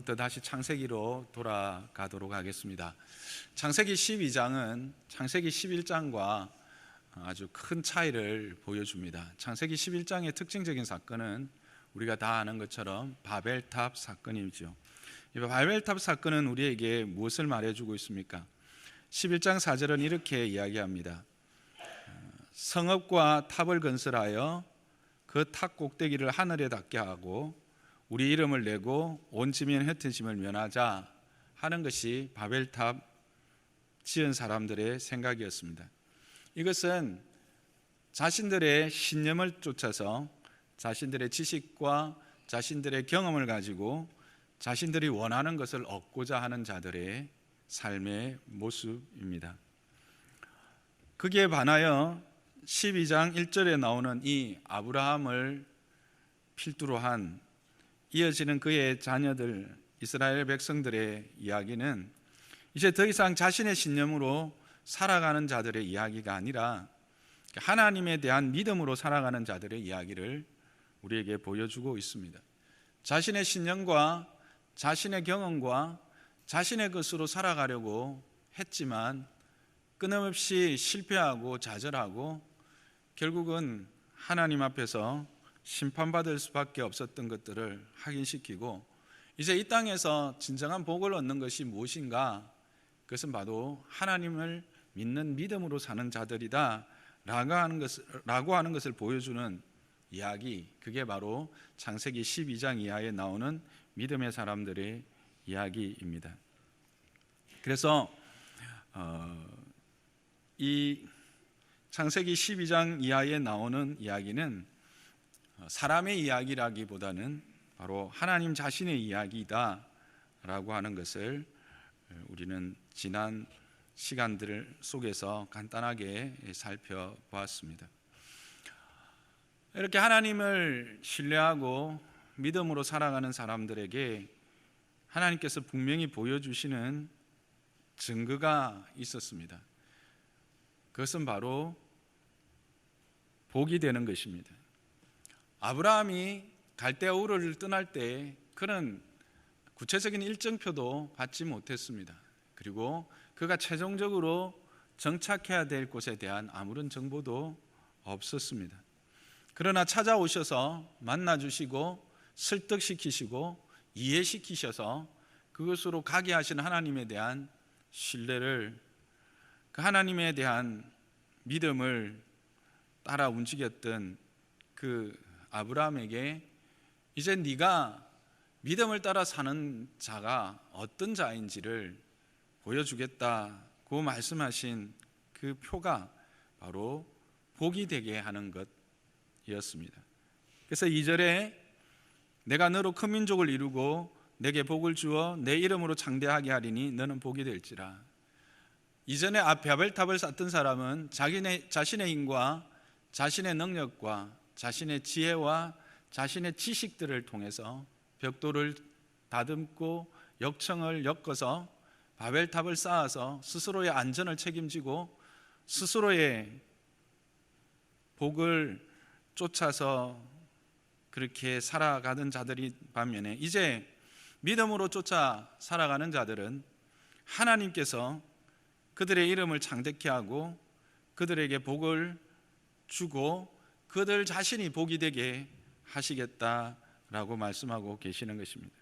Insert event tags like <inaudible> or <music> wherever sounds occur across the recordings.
예, 오늘부터 다시 창세기로 돌아가도록 하겠습니다. 창세기 12장은 창세기 11장과 아주 큰 차이를 보여줍니다. 창세기 11장의 특징적인 사건은 우리가 다 아는 것처럼 바벨탑 사건이죠. 이 바벨탑 사건은 우리에게 무엇을 말해주고 있습니까? 11장 4절은 이렇게 이야기합니다. 성읍과 탑을 건설하여 그 탑 꼭대기를 하늘에 닿게 하고 우리 이름을 내고 온 지면 흩어짐을 면하자 하는 것이 바벨탑 지은 사람들의 생각이었습니다. 이것은 자신들의 신념을 쫓아서 자신들의 지식과 자신들의 경험을 가지고 자신들이 원하는 것을 얻고자 하는 자들의 삶의 모습입니다. 그기에 반하여 12장 1절에 나오는 이 아브라함을 필두로 한 이어지는 그의 자녀들 이스라엘 백성들의 이야기는 이제 더 이상 자신의 신념으로 살아가는 자들의 이야기가 아니라 하나님에 대한 믿음으로 살아가는 자들의 이야기를 우리에게 보여주고 있습니다. 자신의 신념과 자신의 경험과 자신의 것으로 살아가려고 했지만 끊임없이 실패하고 좌절하고 결국은 하나님 앞에서 심판받을 수밖에 없었던 것들을 확인시키고 이제 이 땅에서 진정한 복을 얻는 것이 무엇인가? 그것은 바로 하나님을 믿는 믿음으로 사는 자들이다. 라고 하는 것을, 라고 하는 것을 보여주는 이야기, 그게 바로 창세기 12장 이하에 나오는 믿음의 사람들의 이야기입니다. 그래서 어, 이 창세기 12장 이하에 나오는 이야기는 사람의 이야기라기보다는 바로 하나님 자신의 이야기다라고 하는 것을 우리는 지난 시간들 속에서 간단하게 살펴보았습니다. 이렇게 하나님을 신뢰하고 믿음으로 살아가는 사람들에게 하나님께서 분명히 보여주시는 증거가 있었습니다. 그것은 바로 복이 되는 것입니다. 아브라함이 갈대아 우를 떠날 때 그는 구체적인 일정표도 받지 못했습니다. 그리고 그가 최종적으로 정착해야 될 곳에 대한 아무런 정보도 없었습니다. 그러나 찾아오셔서 만나 주시고 설득시키시고 이해시키셔서 그것으로 가게 하시는 하나님에 대한 신뢰를 그 하나님에 대한 믿음을 따라 움직였던 그 아브라함에게 이제 네가 믿음을 따라 사는 자가 어떤 자인지를 보여주겠다고 말씀하신 그 표가 바로 복이 되게 하는 것이었습니다. 그래서 2절에 내가 너로 큰 민족을 이루고 내게 복을 주어 내 이름으로 창대하게 하리니 너는 복이 될지라. 이전에 아벨탑을 쌓던 사람은 자기네 자신의 힘과 자신의 능력과 자신의 지혜와 자신의 지식들을 통해서 벽돌을 다듬고 역청을 엮어서 바벨탑을 쌓아서 스스로의 안전을 책임지고 스스로의 복을 쫓아서 그렇게 살아가던 자들이 반면에 이제 믿음으로 쫓아 살아가는 자들은 하나님께서 그들의 이름을 창대케 하고 그들에게 복을 주고 그들 자신이 복이 되게 하시겠다라고 말씀하고 계시는 것입니다.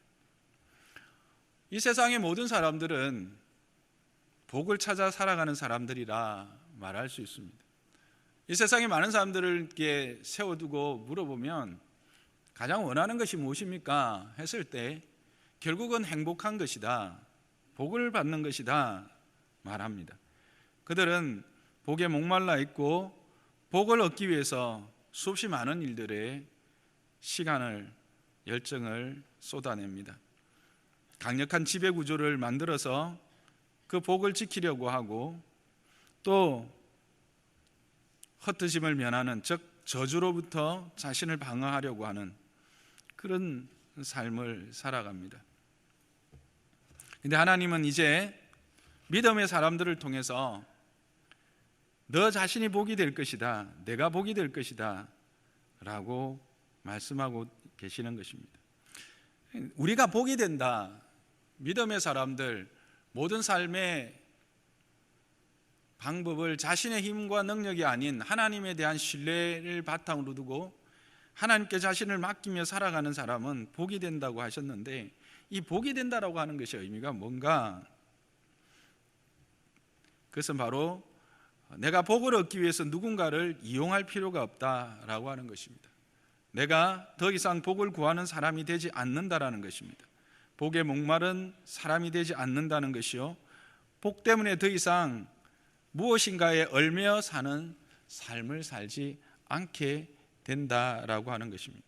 이 세상의 모든 사람들은 복을 찾아 살아가는 사람들이라 말할 수 있습니다. 이 세상에 많은 사람들에게 세워두고 물어보면 가장 원하는 것이 무엇입니까? 했을 때 결국은 행복한 것이다. 복을 받는 것이다. 말합니다. 그들은 복에 목말라 있고 복을 얻기 위해서 수없이 많은 일들에 시간을 열정을 쏟아냅니다. 강력한 지배 구조를 만들어서 그 복을 지키려고 하고 또 흩어짐을 면하는 즉 저주로부터 자신을 방어하려고 하는 그런 삶을 살아갑니다. 근데 하나님은 이제 믿음의 사람들을 통해서 너 자신이 복이 될 것이다. 내가 복이 될 것이다. 라고 말씀하고 계시는 것입니다. 우리가 복이 된다. 믿음의 사람들 모든 삶의 방법을 자신의 힘과 능력이 아닌 하나님에 대한 신뢰를 바탕으로 두고 하나님께 자신을 맡기며 살아가는 사람은 복이 된다고 하셨는데 이 복이 된다라고 하는 것이 의미가 뭔가? 그것은 바로 내가 복을 얻기 위해서 누군가를 이용할 필요가 없다라고 하는 것입니다. 내가 더 이상 복을 구하는 사람이 되지 않는다라는 것입니다. 복에 목마른 사람이 되지 않는다는 것이요. 복 때문에 더 이상 무엇인가에 얽매여 사는 삶을 살지 않게 된다라고 하는 것입니다.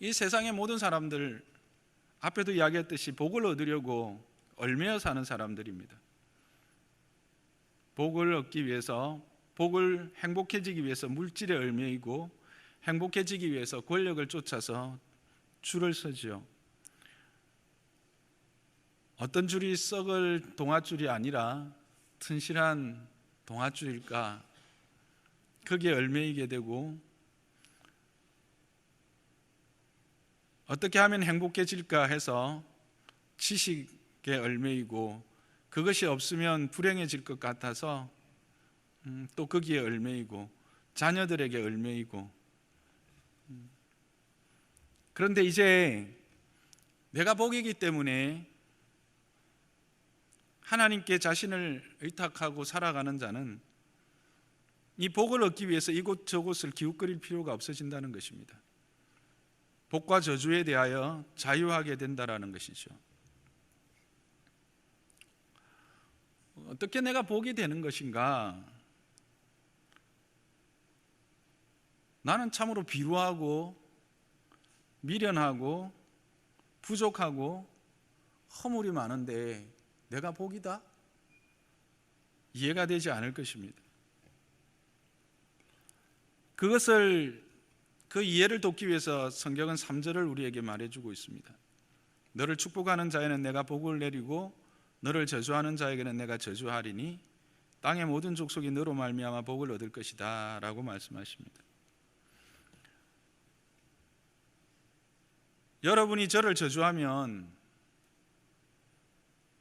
이 세상의 모든 사람들 앞에도 이야기했듯이 복을 얻으려고 얽매여 사는 사람들입니다. 복을 얻기 위해서 복을 행복해지기 위해서 물질에 얽매이고 행복해지기 위해서 권력을 쫓아서 줄을 서지요. 어떤 줄이 썩을 동아줄이 아니라 튼실한 동아줄일까 거기에 얽매이게 되고 어떻게 하면 행복해질까 해서 지식에 얽매이고 그것이 없으면 불행해질 것 같아서 음, 또 거기에 얽매이고 자녀들에게 얽매이고 음. 그런데 이제 내가 복이기 때문에 하나님께 자신을 의탁하고 살아가는 자는 이 복을 얻기 위해서 이곳 저곳을 기웃거릴 필요가 없어진다는 것입니다. 복과 저주에 대하여 자유하게 된다라는 것이죠. 어떻게 내가 복이 되는 것인가? 나는 참으로 비루하고 미련하고 부족하고 허물이 많은데 내가 복이다? 이해가 되지 않을 것입니다. 그것을 그 이해를 돕기 위해서 성경은 3절을 우리에게 말해주고 있습니다. 너를 축복하는 자에는 내가 복을 내리고 너를 저주하는 자에게는 내가 저주하리니 땅의 모든 족속이 너로 말미암아 복을 얻을 것이다라고 말씀하십니다. 여러분이 저를 저주하면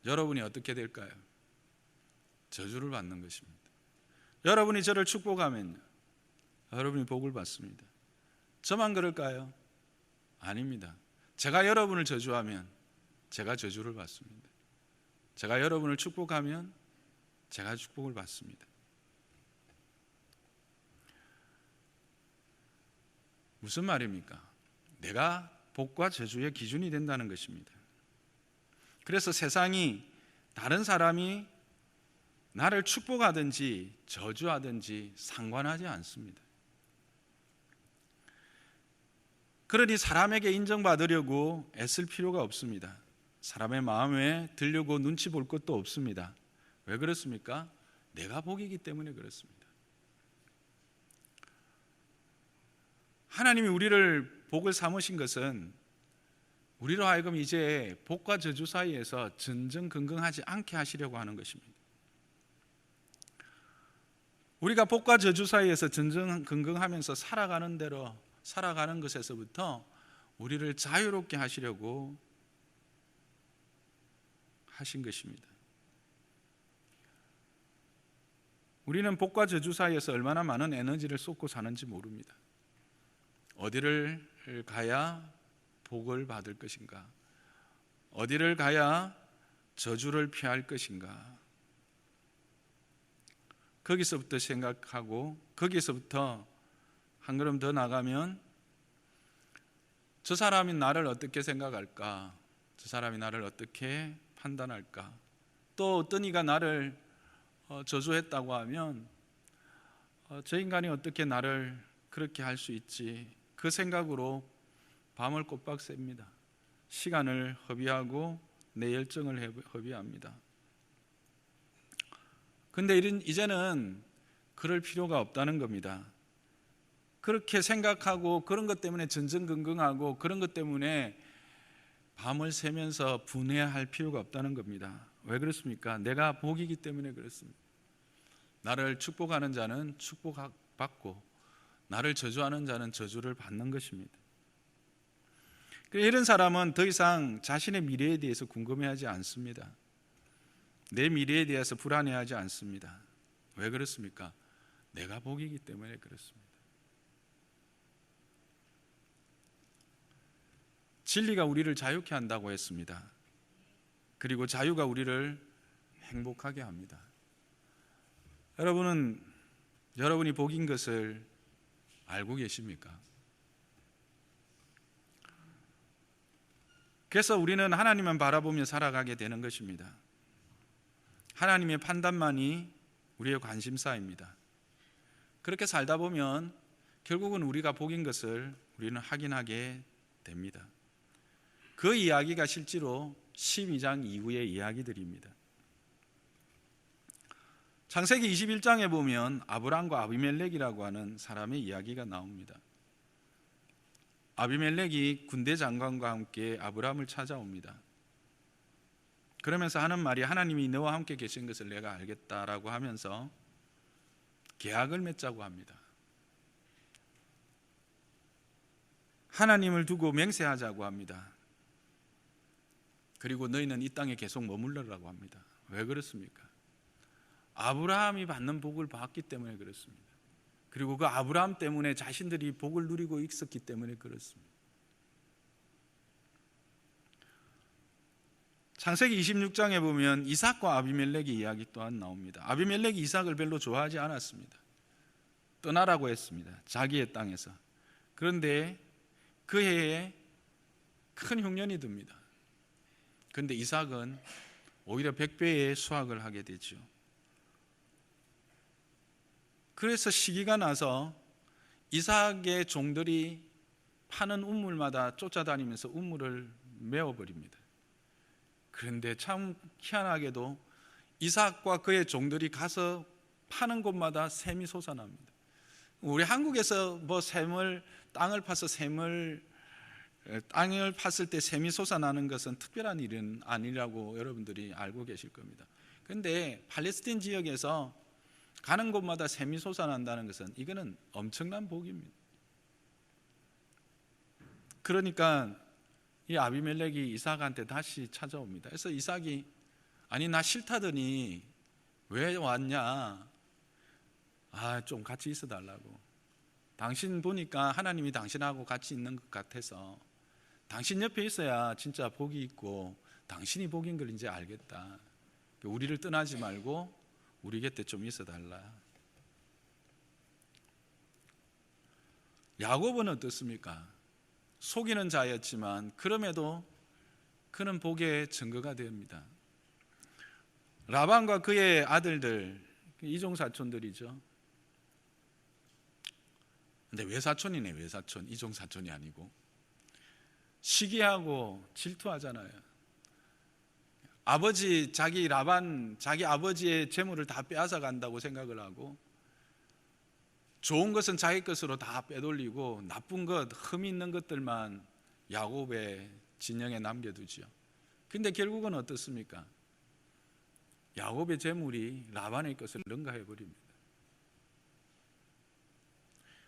여러분이 어떻게 될까요? 저주를 받는 것입니다. 여러분이 저를 축복하면 여러분이 복을 받습니다. 저만 그럴까요? 아닙니다. 제가 여러분을 저주하면 제가 저주를 받습니다. 제가 여러분을 축복하면 제가 축복을 받습니다. 무슨 말입니까? 내가 복과 저주의 기준이 된다는 것입니다. 그래서 세상이 다른 사람이 나를 축복하든지 저주하든지 상관하지 않습니다. 그러니 사람에게 인정받으려고 애쓸 필요가 없습니다. 사람의 마음에 들려고 눈치 볼 것도 없습니다. 왜 그렇습니까? 내가 복이기 때문에 그렇습니다. 하나님이 우리를 복을 삼으신 것은 우리로 하여금 이제 복과 저주 사이에서 전전긍긍하지 않게 하시려고 하는 것입니다. 우리가 복과 저주 사이에서 전전긍긍하면서 살아가는 대로 살아가는 것에서부터 우리를 자유롭게 하시려고 하신 것입니다. 우리는 복과 저주 사이에서 얼마나 많은 에너지를 쏟고 사는지 모릅니다. 어디를 가야 복을 받을 것인가? 어디를 가야 저주를 피할 것인가? 거기서부터 생각하고 거기서부터 한 걸음 더 나가면 저 사람이 나를 어떻게 생각할까? 저 사람이 나를 어떻게 판단할까? 또 어떤 이가 나를 어, 저주했다고 하면 어, 저 인간이 어떻게 나를 그렇게 할 수 있지? 그 생각으로 밤을 꼬박 셉니다. 시간을 허비하고 내 열정을 허비합니다. 근데 이제는 그럴 필요가 없다는 겁니다. 그렇게 생각하고 그런 것 때문에 전전긍긍하고 그런 것 때문에 밤을 새면서 분해할 필요가 없다는 겁니다. 왜 그렇습니까? 내가 복이기 때문에 그렇습니다. 나를 축복하는 자는 축복받고 나를 저주하는 자는 저주를 받는 것입니다. 이런 사람은 더 이상 자신의 미래에 대해서 궁금해하지 않습니다. 내 미래에 대해서 불안해하지 않습니다. 왜 그렇습니까? 내가 복이기 때문에 그렇습니다. 진리가 우리를 자유케 한다고 했습니다. 그리고 자유가 우리를 행복하게 합니다. 여러분은 여러분이 복인 것을 알고 계십니까? 그래서 우리는 하나님만 바라보며 살아가게 되는 것입니다. 하나님의 판단만이 우리의 관심사입니다. 그렇게 살다 보면 결국은 우리가 복인 것을 우리는 확인하게 됩니다. 그 이야기가 실제로 12장 이후의 이야기들입니다. 창세기 21장에 보면 아브람과 아비멜렉이라고 하는 사람의 이야기가 나옵니다. 아비멜렉이 군대 장관과 함께 아브람을 찾아옵니다. 그러면서 하는 말이 하나님이 너와 함께 계신 것을 내가 알겠다라고 하면서 계약을 맺자고 합니다. 하나님을 두고 맹세하자고 합니다. 그리고 너희는 이 땅에 계속 머물러라고 합니다. 왜 그렇습니까? 아브라함이 받는 복을 받기 때문에 그렇습니다. 그리고 그 아브라함 때문에 자신들이 복을 누리고 있었기 때문에 그렇습니다. 창세기 26장에 보면 이삭과 아비멜렉의 이야기 또한 나옵니다. 아비멜렉이 이삭을 별로 좋아하지 않았습니다. 떠나라고 했습니다. 자기의 땅에서. 그런데 그 해에 큰 흉년이 듭니다. 그런데 이삭은 오히려 백배의 수확을 하게 되죠. 그래서 시기가 나서 이삭의 종들이 파는 우물마다 쫓아다니면서 우물을 메워버립니다. 그런데 참 희한하게도 이삭과 그의 종들이 가서 파는 곳마다 샘이 솟아납니다. 우리 한국에서 뭐 샘을 땅을 파서 샘을 땅을 팠을 때 샘이 솟아나는 것은 특별한 일은 아니라고 여러분들이 알고 계실 겁니다. 그런데 팔레스틴 지역에서 가는 곳마다 샘이 솟아난다는 것은 이거는 엄청난 복입니다. 그러니까 이 아비멜렉이 이삭한테 다시 찾아옵니다. 그래서 이삭이 아니 나 싫다더니 왜 왔냐? 아, 좀 같이 있어 달라고. 당신 보니까 하나님이 당신하고 같이 있는 것 같아서 당신 옆에 있어야 진짜 복이 있고 당신이 복인 걸 이제 알겠다. 우리를 떠나지 말고 우리 곁에 좀 있어 달라. 야곱은 어떻습니까? 속이는 자였지만 그럼에도 그는 복의 증거가 됩니다. 라반과 그의 아들들 이종 사촌들이죠. 근데 외사촌이네 외사촌 이종 사촌이 아니고 시기하고 질투하잖아요. 아버지 자기 라반 자기 아버지의 재물을 다 빼앗아 간다고 생각을 하고 좋은 것은 자기 것으로 다 빼돌리고 나쁜 것, 흠이 있는 것들만 야곱의 진영에 남겨두지요. 근데 결국은 어떻습니까? 야곱의 재물이 라반의 것을 능가해 버립니다.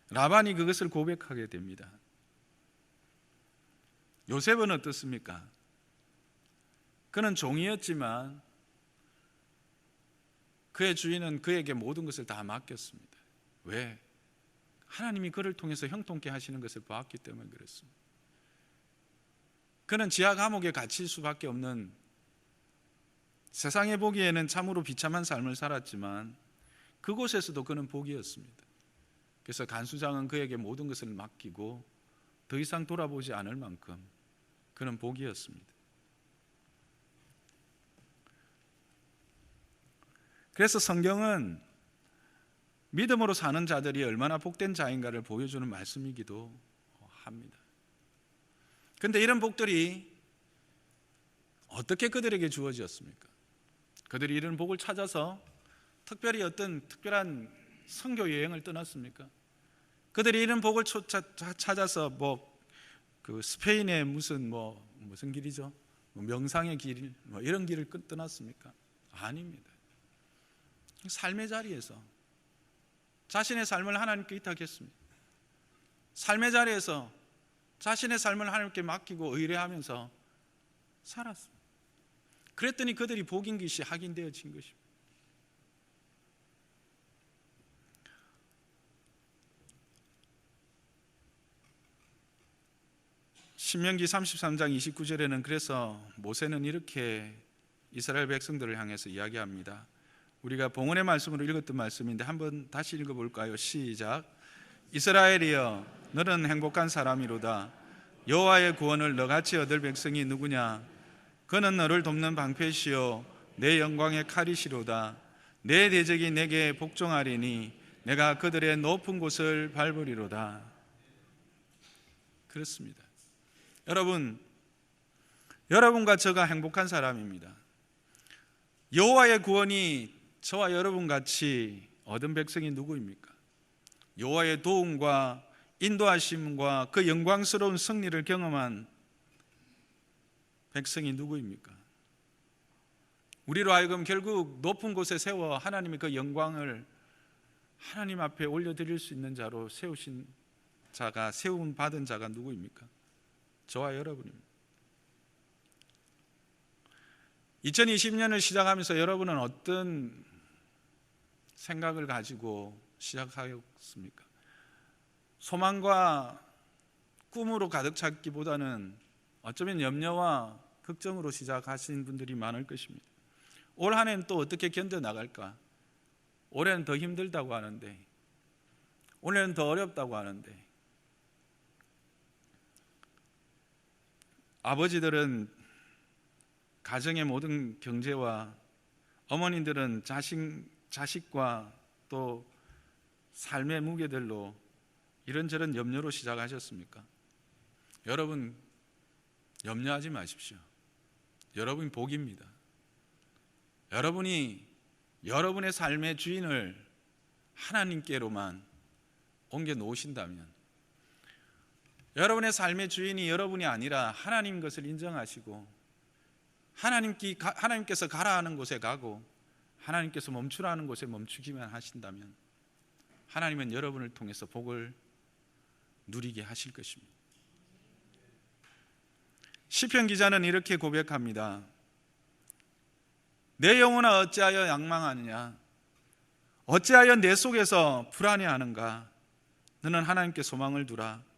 라반이 그것을 고백하게 됩니다. 요셉은 어떻습니까? 그는 종이었지만 그의 주인은 그에게 모든 것을 다 맡겼습니다. 왜? 하나님이 그를 통해서 형통케 하시는 것을 보았기 때문에 그렇습니다. 그는 지하 감옥에 갇힐 수밖에 없는 세상에 보기에는 참으로 비참한 삶을 살았지만 그곳에서도 그는 복이었습니다. 그래서 간수장은 그에게 모든 것을 맡기고 더 이상 돌아보지 않을 만큼 그는 복이었습니다. 그래서 성경은 믿음으로 사는 자들이 얼마나 복된 자인가를 보여주는 말씀이기도 합니다. 근데 이런 복들이 어떻게 그들에게 주어지었습니까? 그들이 이런 복을 찾아서 특별히 어떤 특별한 선교 여행을 떠났습니까? 그들이 이런 복을 찾아서 뭐 그 스페인의 무슨 뭐 무슨 길이죠? 뭐 명상의 길, 뭐 이런 길을 떠났습니까? 아닙니다. 삶의 자리에서 자신의 삶을 하나님께 의탁했습니다. 삶의 자리에서 자신의 삶을 하나님께 맡기고 의뢰하면서 살았습니다. 그랬더니 그들이 복인 것이 확인되어진 것입니다. 신명기 33장 29절에는 그래서 모세는 이렇게 이스라엘 백성들을 향해서 이야기합니다. 우리가 봉헌의 말씀으로 읽었던 말씀인데 한번 다시 읽어 볼까요? 시작. 이스라엘이여 너는 행복한 사람이로다. 여호와의 구원을 너같이 얻을 백성이 누구냐? 그는 너를 돕는 방패시요 내 영광의 칼이시로다. 내 대적이 내게 복종하리니 내가 그들의 높은 곳을 밟으리로다. 그렇습니다. 여러분, 여러분과 저가 행복한 사람입니다. 여호와의 구원이 저와 여러분 같이 얻은 백성이 누구입니까? 여호와의 도움과 인도하심과 그 영광스러운 승리를 경험한 백성이 누구입니까? 우리로 하여금 결국 높은 곳에 세워 하나님의 그 영광을 하나님 앞에 올려드릴 수 있는 자로 세우신 자가 세움 받은 자가 누구입니까? 저와 여러분입니다. 2020년을 시작하면서 여러분은 어떤 생각을 가지고 시작하였습니까? 소망과 꿈으로 가득 찼기보다는 어쩌면 염려와 걱정으로 시작하신 분들이 많을 것입니다. 올 한해는 또 어떻게 견뎌 나갈까? 올해는 더 힘들다고 하는데, 올해는 더 어렵다고 하는데, 아버지들은 가정의 모든 경제와 어머니들은 자식, 자식과 또 삶의 무게들로 이런저런 염려로 시작하셨습니까? 여러분 염려하지 마십시오. 여러분이 복입니다. 여러분이 여러분의 삶의 주인을 하나님께로만 옮겨 놓으신다면 여러분의 삶의 주인이 여러분이 아니라 하나님 것을 인정하시고 하나님께, 하나님께서 가라 하는 곳에 가고 하나님께서 멈추라 하는 곳에 멈추기만 하신다면 하나님은 여러분을 통해서 복을 누리게 하실 것입니다. 시편 기자는 이렇게 고백합니다. 내 영혼아 어찌하여 양망하느냐? 어찌하여 내 속에서 불안해하는가? 너는 하나님께 소망을 두라.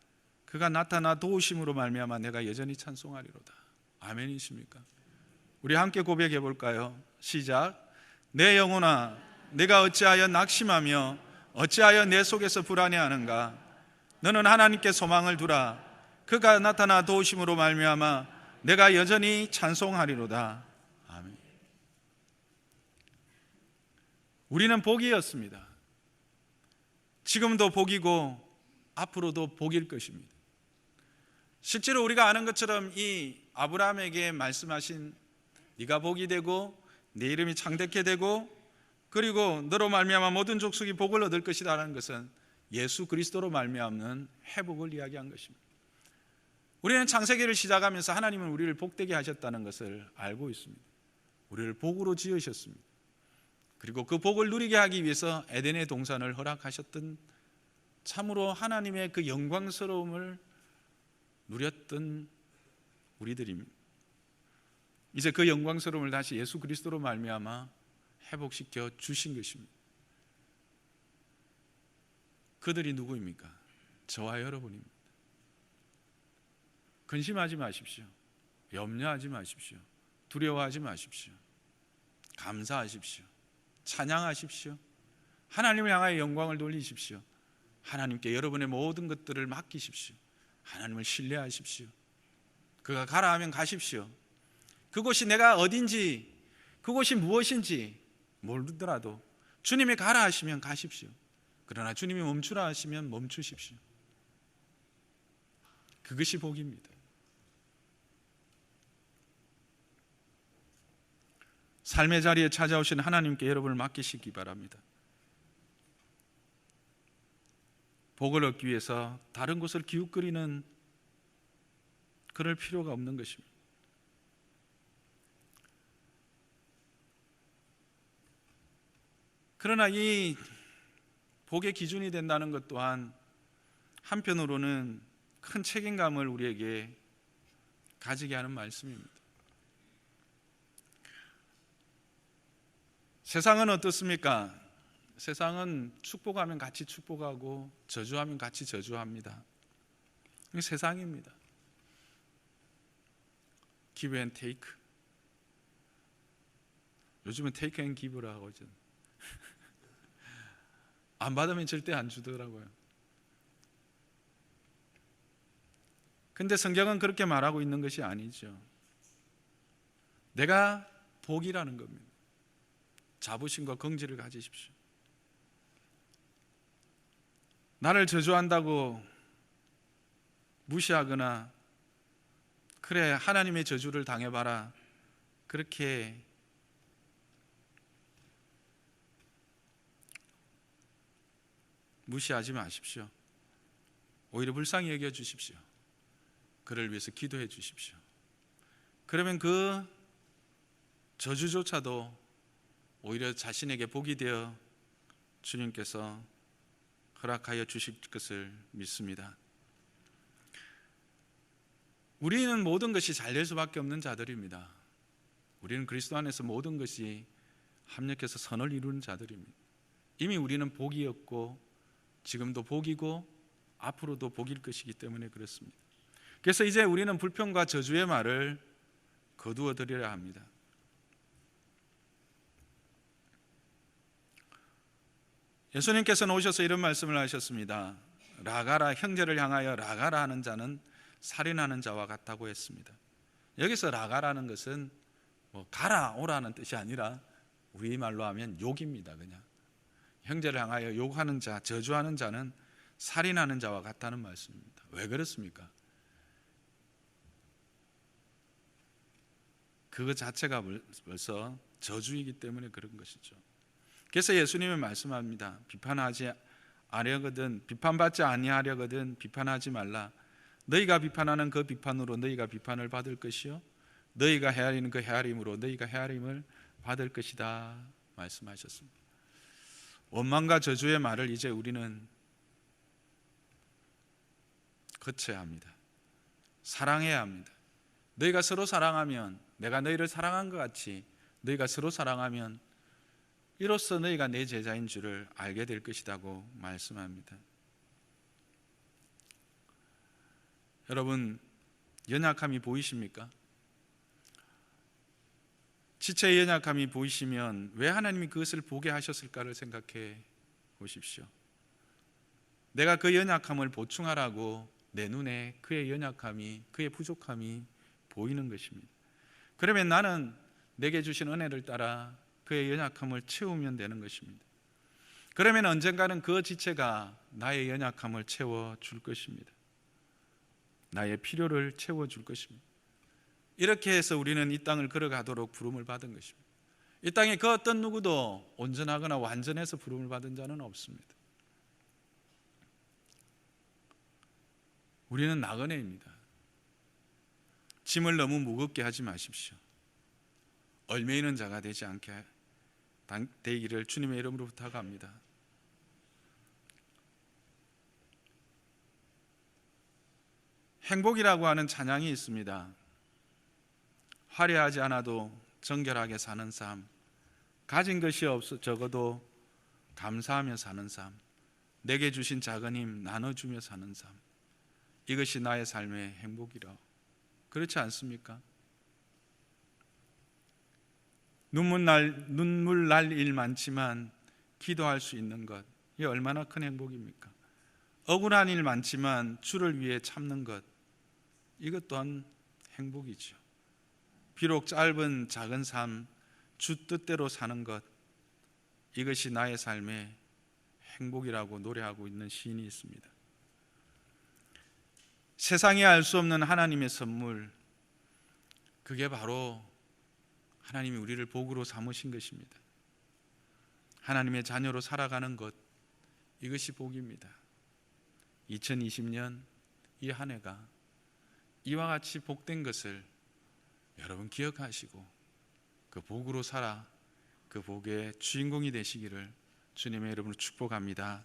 그가 나타나 도우심으로 말미암아 내가 여전히 찬송하리로다. 아멘이십니까? 우리 함께 고백해 볼까요? 시작. 내 영혼아, 내가 어찌하여 낙심하며 어찌하여 내 속에서 불안해하는가? 너는 하나님께 소망을 두라. 그가 나타나 도우심으로 말미암아 내가 여전히 찬송하리로다. 아멘. 우리는 복이었습니다. 지금도 복이고 앞으로도 복일 것입니다. 실제로 우리가 아는 것처럼 이 아브라함에게 말씀하신 네가 복이 되고 내 이름이 창대케 되고 그리고 너로 말미암아 모든 족속이 복을 얻을 것이다라는 것은 예수 그리스도로 말미암는 회복을 이야기한 것입니다. 우리는 창세기를 시작하면서 하나님은 우리를 복되게 하셨다는 것을 알고 있습니다. 우리를 복으로 지으셨습니다. 그리고 그 복을 누리게 하기 위해서 에덴의 동산을 허락하셨던 참으로 하나님의 그 영광스러움을 누렸던 우리들입니다. 이제 그 영광스러움을 다시 예수 그리스도로 말미암아 회복시켜 주신 것입니다. 그들이 누구입니까? 저와 여러분입니다. 근심하지 마십시오. 염려하지 마십시오. 두려워하지 마십시오. 감사하십시오. 찬양하십시오. 하나님을 향하여 영광을 돌리십시오. 하나님께 여러분의 모든 것들을 맡기십시오. 하나님을 신뢰하십시오. 그가 가라 하면 가십시오. 그곳이 내가 어딘지, 그곳이 무엇인지 모르더라도 주님이 가라 하시면 가십시오. 그러나 주님이 멈추라 하시면 멈추십시오. 그것이 복입니다. 삶의 자리에 찾아오신 하나님께 여러분을 맡기시기 바랍니다. 복을 얻기 위해서 다른 곳을 기웃거리는 그럴 필요가 없는 것입니다. 그러나 이 복의 기준이 된다는 것 또한 한편으로는 큰 책임감을 우리에게 가지게 하는 말씀입니다. 세상은 어떻습니까? 세상은 축복하면 같이 축복하고 저주하면 같이 저주합니다. 이게 세상입니다. give and take. 요즘은 take and give라고 하죠. <laughs> 안 받으면 절대 안 주더라고요. 근데 성경은 그렇게 말하고 있는 것이 아니죠. 내가 복이라는 겁니다. 자부심과 긍지를 가지십시오. 나를 저주한다고 무시하거나 그래 하나님의 저주를 당해봐라 그렇게 무시하지 마십시오. 오히려 불쌍히 여겨 주십시오. 그를 위해서 기도해 주십시오. 그러면 그 저주조차도 오히려 자신에게 복이 되어 주님께서 허락하여 주실 것을 믿습니다. 우리는 모든 것이 잘 될 수밖에 없는 자들입니다. 우리는 그리스도 안에서 모든 것이 합력해서 선을 이루는 자들입니다. 이미 우리는 복이었고 지금도 복이고 앞으로도 복일 것이기 때문에 그렇습니다. 그래서 이제 우리는 불평과 저주의 말을 거두어 드려야 합니다. 예수님께서는 오셔서 이런 말씀을 하셨습니다. 라가라 형제를 향하여 라가라 하는 자는 살인하는 자와 같다고 했습니다. 여기서 라가라는 것은 뭐 가라 오라는 뜻이 아니라 우리 말로 하면 욕입니다. 그냥 형제를 향하여 욕하는 자, 저주하는 자는 살인하는 자와 같다는 말씀입니다. 왜 그렇습니까? 그것 자체가 벌써 저주이기 때문에 그런 것이죠. 그래서 예수님은 말씀합니다. 비판하지 아려거든 비판받지 아니하려거든 비판하지 말라. 너희가 비판하는 그 비판으로 너희가 비판을 받을 것이요 너희가 헤아리는 그 헤아림으로 너희가 헤아림을 받을 것이다 말씀하셨습니다. 원망과 저주의 말을 이제 우리는 거쳐야 합니다. 사랑해야 합니다. 너희가 서로 사랑하면 내가 너희를 사랑한 것 같이 너희가 서로 사랑하면 이로써 너희가 내 제자인 줄을 알게 될 것이라고 말씀합니다. 여러분 연약함이 보이십니까? 지체의 연약함이 보이시면 왜 하나님이 그것을 보게 하셨을까를 생각해 보십시오. 내가 그 연약함을 보충하라고 내 눈에 그의 연약함이 그의 부족함이 보이는 것입니다. 그러면 나는 내게 주신 은혜를 따라 그의 연약함을 채우면 되는 것입니다. 그러면 언젠가는 그 지체가 나의 연약함을 채워 줄 것입니다. 나의 필요를 채워 줄 것입니다. 이렇게 해서 우리는 이 땅을 걸어가도록 부름을 받은 것입니다. 이 땅에 그 어떤 누구도 온전하거나 완전해서 부름을 받은 자는 없습니다. 우리는 나그네입니다. 짐을 너무 무겁게 하지 마십시오. 얼매이는 자가 되지 않게 되기를 주님의 이름으로 부탁합니다. 행복이라고 하는 찬양이 있습니다. 화려하지 않아도 정결하게 사는 삶, 가진 것이 없어 적어도 감사하며 사는 삶, 내게 주신 작은 힘 나눠주며 사는 삶, 이것이 나의 삶의 행복이라. 그렇지 않습니까? 눈물 날 눈물 날 일 많지만 기도할 수 있는 것, 이 얼마나 큰 행복입니까? 억울한 일 많지만 주를 위해 참는 것, 이것 또한 행복이죠. 비록 짧은 작은 삶, 주 뜻대로 사는 것, 이것이 나의 삶의 행복이라고 노래하고 있는 시인이 있습니다. 세상이 알수 없는 하나님의 선물, 그게 바로 하나님이 우리를 복으로 삼으신 것입니다. 하나님의 자녀로 살아가는 것, 이것이 복입니다. 2020년 이 한 해가 이와 같이 복된 것을 여러분 기억하시고 그 복으로 살아 그 복의 주인공이 되시기를 주님의 이름으로 축복합니다.